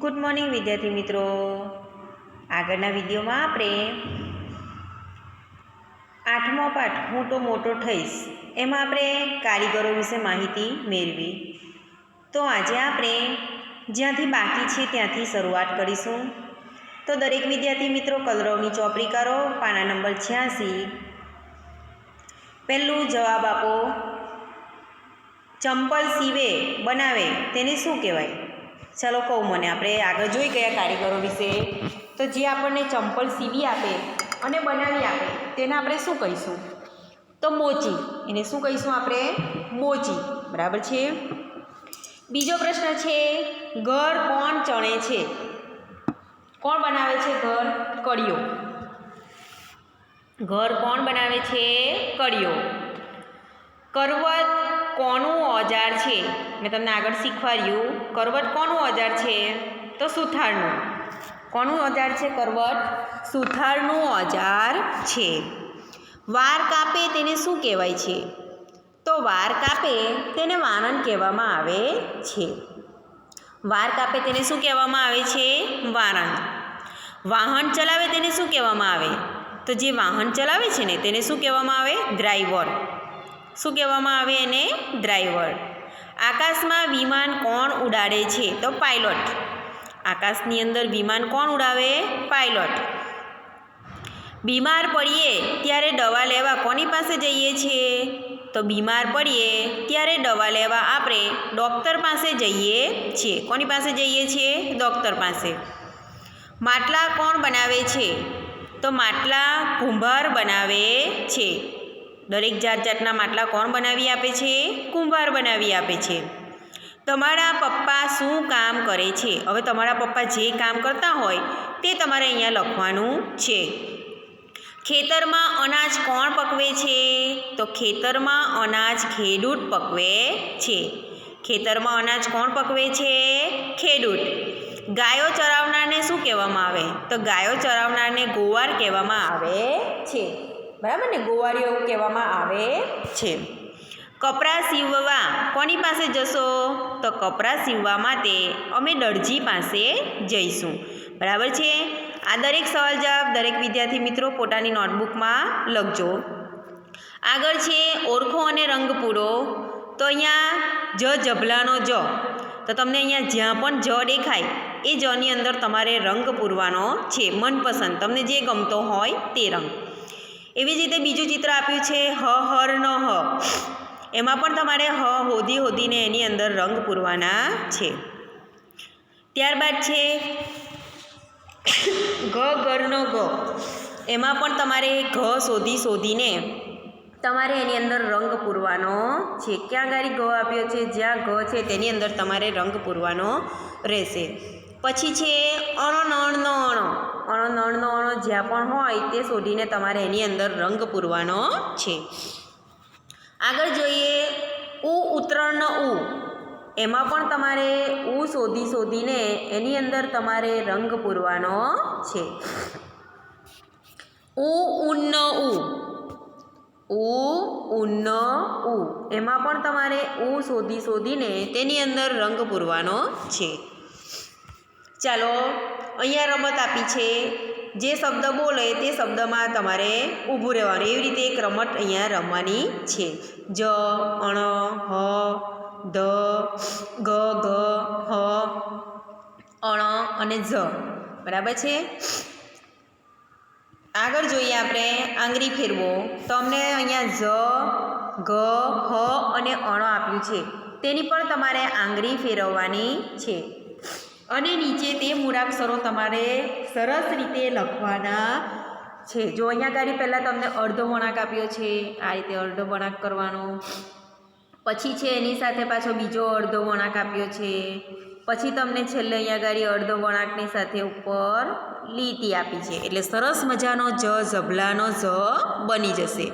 Good morning વિદ્યાર્થી મિત્રો. આગળના વિડીયોમાં આપણે આઠમો પાઠ હું તો મોટો થઈશ એમાં આપણે કારીગરો વિશે માહિતી મેળવી. તો આજે આપણે જ્યાંથી બાકી છે ત્યાંથી શરૂઆત કરીશું. તો દરેક વિદ્યાર્થી મિત્રો, કલરવની ચોપડી કરો પાના નંબર છ્યાસી. પહેલું જવાબ આપો, ચંપલ સીવે, બનાવે, તેને શું કહેવાય? ચાલો કહું મને, આપણે આગળ જોઈ ગયા કારીગરો વિશે. તો જે આપણને ચંપલ સીવી આપે અને બનાવી આપે, તેને આપણે શું કહીશું? તો મોચી. એને શું કહીશું આપણે? મોચી. બરાબર છે? બીજો પ્રશ્ન છે, ઘર કોણ ચણે છે? કોણ બનાવે છે ઘર? કડિયો ઘર કોણ બનાવે છે? કડિયો કરવત કોનું ઓજાર છે? મેં તમને આગળ શીખવાડ્યું. કરવટ કોનું ઓજાર છે? તો સુથારનું. કોનું ઓજાર છે કરવટ? સુથારનું ઓજાર છે. વાર કાપે તેને શું કહેવાય છે? તો વાર કાપે તેને વાનન કહેવામાં આવે છે. વાર કાપે તેને શું કહેવામાં આવે છે? વાનન. વાહન ચલાવે તેને શું કહેવામાં આવે? તો જે વાહન ચલાવે છે ને, તેને શું કહેવામાં આવે? ડ્રાઈવર. શું કહેવામાં આવે એને? ડ્રાઈવર. આકાશમાં વિમાન કોણ ઉડાડે છે? તો પાયલોટ. આકાશની અંદર વિમાન કોણ ઉડાવે? પાયલોટ. બીમાર પડીએ ત્યારે દવા લેવા કોની પાસે જઈએ છીએ? તો બીમાર પડીએ ત્યારે દવા લેવા આપણે ડૉક્ટર પાસે જઈએ છીએ. કોની પાસે જઈએ છીએ? ડૉક્ટર પાસે. માટલા કોણ બનાવે છે? તો માટલા કુંભાર બનાવે છે. દરેક જાત જાતના માટલા કોણ બનાવી આપે છે? કુંભાર બનાવી આપે છે. તમારા પપ્પા શું કામ કરે છે? હવે તમારા પપ્પા જે કામ કરતા હોય તે તમારે અહીંયા લખવાનું છે. ખેતરમાં અનાજ કોણ પકવે છે? તો ખેતરમાં અનાજ ખેડૂત પકવે છે. ખેતરમાં અનાજ કોણ પકવે છે? ખેડૂત. ગાયો ચરાવનારને શું કહેવામાં આવે? તો ગાયો ચરાવનારને ગોવાર કહેવામાં આવે છે. બરાબર ને? ગોવાળીઓ કહેવામાં આવે છે. કપડાં સીવવા કોની પાસે જશો? તો કપડાં સીવવા માટે અમે દરજી પાસે જઈશું. બરાબર છે? આ દરેક સવાલ જવાબ દરેક વિદ્યાર્થી મિત્રો પોતાની નોટબુકમાં લખજો. આગળ છે ઓળખો અને રંગ પૂરો. તો અહીંયા જ જભલાનો જ. તો તમને અહીંયા જ્યાં પણ જ દેખાય, એ જની અંદર તમારે રંગ પૂરવાનો છે, મનપસંદ. તમને જે ગમતો હોય તે રંગ. એવી જ રીતે બીજું ચિત્ર આપ્યું છે, હ, હર, ન, હ. એમાં પણ તમારે હ, હોદી, હોદીને એની અંદર રંગ પૂરવાના છે. ત્યારબાદ છે, ઘ ઘરનો ઘ. એમાં પણ તમારે ઘ, શોધી, શોધીને તમારે એની અંદર રંગ પૂરવાનો છે. ક્યાં ગાડી ઘ આપ્યો છે? જ્યાં ઘ છે, તેની અંદર તમારે રંગ પૂરવાનો રહેશે. પછી છે અણો, નણનો અણો. અણો, નણનો અણો જ્યાં પણ હોય તે શોધીને તમારે એની અંદર રંગ પૂરવાનો છે. આગળ જોઈએ ઉ ઉત્તરણનો ઉ. એમાં પણ તમારે ઉ શોધી શોધીને એની અંદર તમારે રંગ પૂરવાનો છે. ઉ ઉન્ન ઉ. ઉ ઉન્ન ઉ. એમાં પણ તમારે ઉ શોધી શોધીને તેની અંદર રંગ પૂરવાનો છે. ચાલો, અહીંયા રમત આપી છે. જે શબ્દ બોલે તે શબ્દમાં તમારે ઊભું રહેવાનું. એવી રીતે એક રમત અહીંયા રમવાની છે. જ, અણ, હ ધ ગ ગ, હ, અણ અને જ. બરાબર છે? આગળ જોઈએ આપણે આંગળી ફેરવો. તમને અહીંયા જ, ગ, હ અને અણ આપ્યું છે. તેની પણ તમારે આંગળી ફેરવવાની છે. અને નીચે તે મૂળાક્ષરો તમારે સરસ રીતે લખવાના છે. જો અહીંયા ગાડી પહેલાં તમને અડધો વળાંક આપ્યો છે, આ રીતે અડધો વળાંક કરવાનો. પછી છે એની સાથે પાછો બીજો અડધો વળાંક આપ્યો છે. પછી તમને છેલ્લે અહીંયા ગાડી અડધો વળાંકની સાથે ઉપર લીટી આપી છે. એટલે સરસ મજાનો જ ઝબલાનો ઝ બની જશે.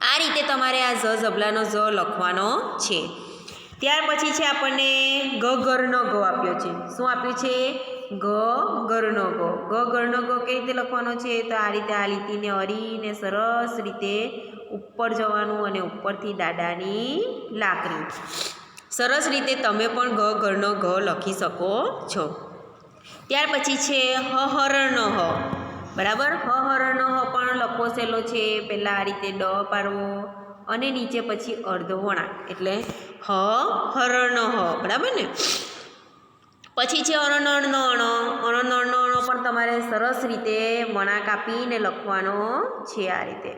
આ રીતે તમારે આ ઝ ઝબલાનો ઝ લખવાનો છે. ત્યાર પછી છે આપણને ગ ગરનો ગ આપ્યો છે. શું આપ્યું છે? ગ ગરનો ગ. ગ ગરનો ગ કઈ રીતે લખવાનો છે? તો આ રીતે આ લીટીને હરીને સરસ રીતે ઉપર જવાનું અને ઉપરથી દાદાની લાકડી. સરસ રીતે તમે પણ ઘ ઘરનો ઘ લખી શકો છો. ત્યાર પછી છે હ હરણનો હ. બરાબર? હ હરણનો હ પણ લખવો સહેલો છે. પહેલાં આ રીતે ડ પાડવો. અને નીચે પછી અર્ધ વળાંક એટલે હ, હરણ હ, બરાબર ને? પછી છે અણનણનો અણ. અણનણનો અણો પણ તમારે સરસ રીતે વણાક આપીને લખવાનો છે આ રીતે.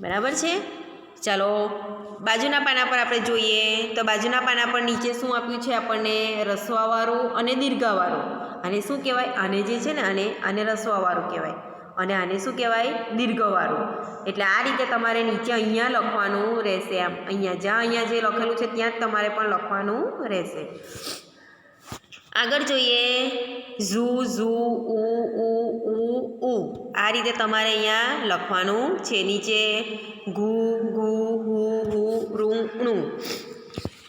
બરાબર છે? ચાલો, બાજુના પાના પર આપણે જોઈએ તો બાજુના પાના પર નીચે શું આપ્યું છે આપણને? રસવાવાળું અને દીર્ઘાવાળું. અને શું કહેવાય? આને જે છે ને, આને આને રસવાવાળું કહેવાય. અને આને શું કહેવાય? દીર્ઘવાળું. એટલે આ રીતે તમારે નીચે અહીંયા લખવાનું રહેશે આમ. અહીંયા જ્યાં અહીંયા જે લખેલું છે ત્યાં જ તમારે પણ લખવાનું રહેશે. આગળ જોઈએ. ઝૂ ઝૂ, ઉ ઉ ઉ ઉ. આ રીતે તમારે અહીંયા લખવાનું છે. નીચે ઘુ ઘુ, હુ હુ, રૂ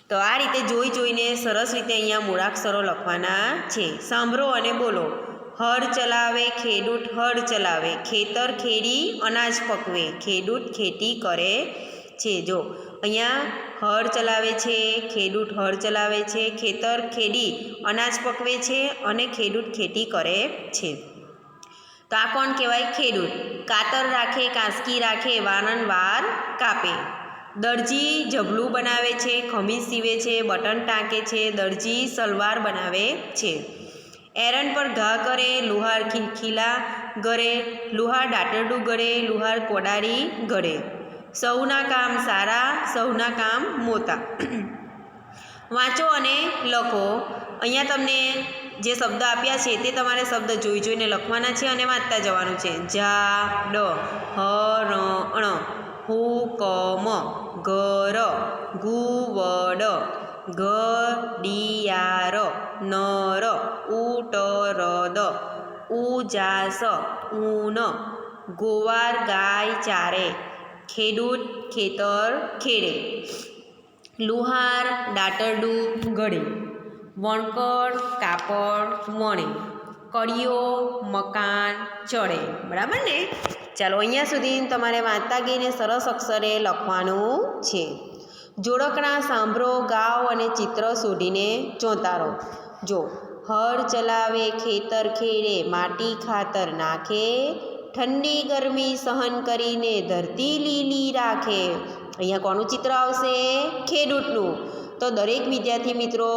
તો આ રીતે જોઈ જોઈને સરસ રીતે અહીંયા મૂળાક્ષરો લખવાના છે. સાંભળો અને બોલો. હળ ચલાવે, ખેડૂત હળ ચલાવે. ખેતર ખેડી, અનાજ પકવે. ખેડૂત ખેતી કરે છે. જો, અહીંયા હળ ચલાવે છે, ખેડૂત હળ ચલાવે છે, ખેતર ખેડી, અનાજ પકવે છે અને ખેડૂત ખેતી કરે છે. તો આ કોણ કહેવાય? ખેડૂત. કાતર રાખે, કાંસકી રાખે વારંવાર કાપે. દરજી જબલું બનાવે છે ખમીસ સીવે છે, બટન ટાંકે છે, દરજી સલવાર બનાવે છે. એરંડ પર ઘા કરે, લુહાર ખીલા ગળે લુહાર ડાટરડું ગળે, લુહાર કોડારી ગળે. સૌના કામ સારા, સૌના કામ મોતા વાંચો અને લખો. અહીંયા તમને જે શબ્દ આપ્યા છે તે તમારે શબ્દ જોઈ જોઈને લખવાના છે અને વાંચતા જવાનું છે. જા, ડ, હ, ર, ણ. હુ ક મ ઘર ગુવડ ઘડિયાર નર, ઉટરદ, ઉજાસ, ઊન, ગોવાર ગાય ચારે, ખેડૂત ખેતર ખેડે, લુહાર દાટરડું ઘડે વણકર કાપડ વણે, કડીઓ મકાન ચડે, બરાબર ને? ચાલો અહીંયા સુધી તમારે વાંચતા ગઈને સરસ અક્ષરે લખવાનું છે. જોડકણા સાંભળો, ગાઓ અને ચિત્ર શોધીને ચોંતારો જો, હળ ચલાવે, ખેતર ખેડે, માટી ખાતર નાખે, ઠંડી ગરમી સહન કરીને ધરતી લીલી રાખે. અહીંયા કોનું ચિત્ર આવશે? ખેડૂતનું. તો દરેક વિદ્યાર્થી મિત્રો,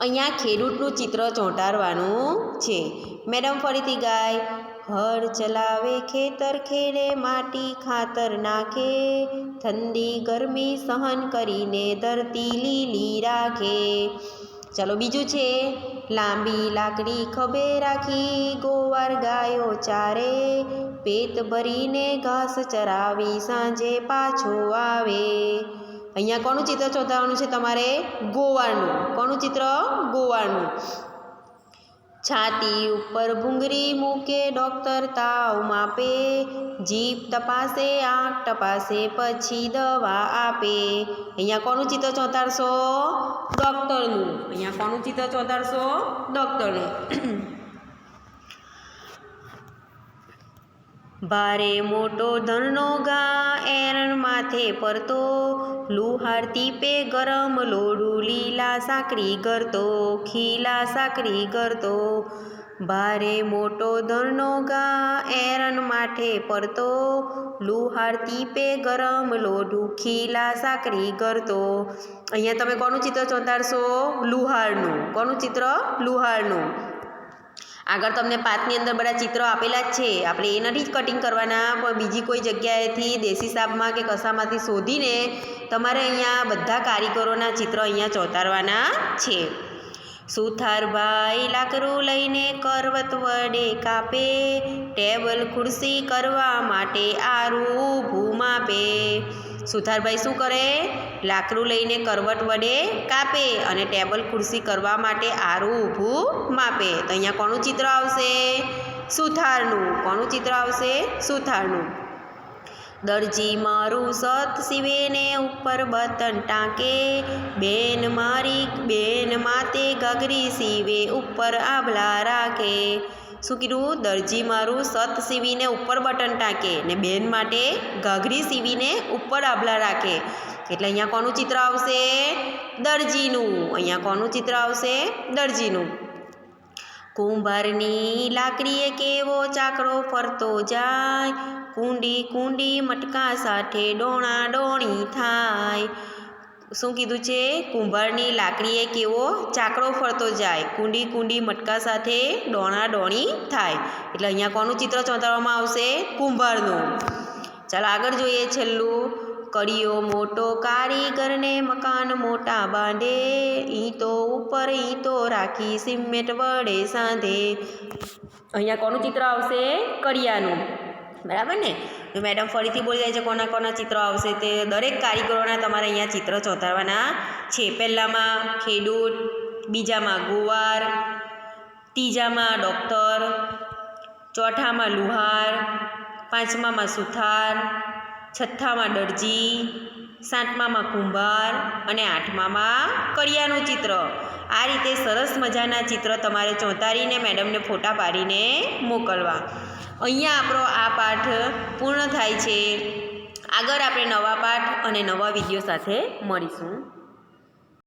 અહીંયા ખેડૂતનું ચિત્ર ચોંટાડવાનું છે. મેડમ ફરીથી ગાય હળ ચલાવે ખેતર, ખેડે માટી, ખાતર નાખે. ઠંડી ગરમી સહન કરીને ધરતી લીલી રાખે. ચાલો બીજું છે, લાંબી લાકડી ખભે રાખી ગોવાર ગાયો ચારે. પેટ ભરીને ઘાસ ચરાવી સાંજે પાછો આવે. અહીંયા કોનું ચિત્ર ચોંટાડવાનું છે તમારે? ગોવાળનું કોનું ચિત્ર? ગોવાળનું છાતી ઉપર ભૂંગળી મૂકે ડૉક્ટર તાવ માપે, જીભ તપાસે, આંખ તપાસે, પછી દવા આપે. અહીંયા કોનું ચિત્ર ચોંતાડશો ડૉક્ટરનું. અહીંયા કોનું ચિત્ર ચોંતાડશો ડૉક્ટરનું. ભારે મોટો ધનનો ઘા એરણ માથે પરતો લુહાર તીપે ગરમ લોડું લીલા સાકરી કરતો ખીલા સાકરી કરતો ભારે મોટો ધનનો ઘા એરણ માથે પરતો લુહાર તીપે ગરમ લોઢું ખીલા સાકરી કરતો અહીંયા તમે કોનું ચિત્ર ચોંતાડશો લુહારનું. કોનું ચિત્ર? લુહારનું. આગળ તમને પાથની અંદર બધા ચિત્રો આપેલા જ છે. આપણે એ નથી જ કટિંગ કરવાના, પણ બીજી કોઈ જગ્યાએથી દેશી સાપમાં કે કસામાંથી શોધીને તમારે અહીંયા બધા કારીગરોના ચિત્રો અહીંયા ચોંટાડવાના છે. સુથારભાઈ લાકડું લઈને કરવત વડે કાપે, ટેબલ ખુરશી કરવા માટે આરું ભૂમાપે માપે. સુથારભાઈ શું કરે? લાકડું લઈને કરવટ વડે કાપે અને ટેબલ ખુરશી કરવા માટે આરું ઊભું માપે. તો અહીંયા કોનું ચિત્ર આવશે? સુથારનું. કોનું ચિત્ર આવશે? સુથારનું. દરજી મારું સત સીવે ને ઉપર બતન ટાંકે. બેન મારી, બેન માતે ગગરી સીવે ઉપર આભલા રાખે. શું કીધું? દરજી મારું સત સીવીને ઉપર બટન ટાંકે ને બેન માટે ઘાઘરી સીવીને ઉપર આભલા રાખે. એટલે અહીંયા કોનું ચિત્ર આવશે? દરજીનું. અહીંયા કોનું ચિત્ર આવશે? દરજીનું. કુંભારની લાકડીએ કેવો ચાકડો ફરતો જાય? કુંડી કુંડી મટકા સાથે ડોણા ડોણી થાય. શું કીધું છે? કુંભારની લાકડીએ કેવો ચાકડો ફરતો જાય? કુંડી કુંડી મટકા સાથે ડોણા ડોણી થાય. એટલે અહીંયા કોનું ચિત્ર ચોંટાડવામાં આવશે? કુંભારનું. ચાલો આગળ જોઈએ છેલ્લું. કડિયો મોટો કારીગરને મકાન મોટા બાંધે, ઈંટો ઉપર ઈંટો રાખી સિમેન્ટ વડે સાંધે. અહીંયા કોનું ચિત્ર આવશે? કડિયાનું. બરાબર ને? મેડમ ફરીથી બોલી જાય છે કોના કોના ચિત્રો આવશે તે દરેક કારીગરોના તમારે અહીંયા ચિત્ર ચોંટાડવાના છે. પહેલાંમાં ખેડૂત, બીજામાં ગુવાર, ત્રીજામાં ડૉક્ટર, ચોથામાં લુહાર, પાંચમામાં સુથાર છઠ્ઠામાં દરજી, સાતમામાં કુંભાર અને આઠમામાં કડિયાનું ચિત્ર. આ રીતે સરસ મજાના ચિત્ર તમારે ચોંતારીને મેડમને ફોટા પાડીને મોકલવા. અહીંયા આપણો આ પાઠ પૂર્ણ થાય છે. આગળ આપણે નવા પાઠ અને નવા વીડિયો સાથે મળીશું.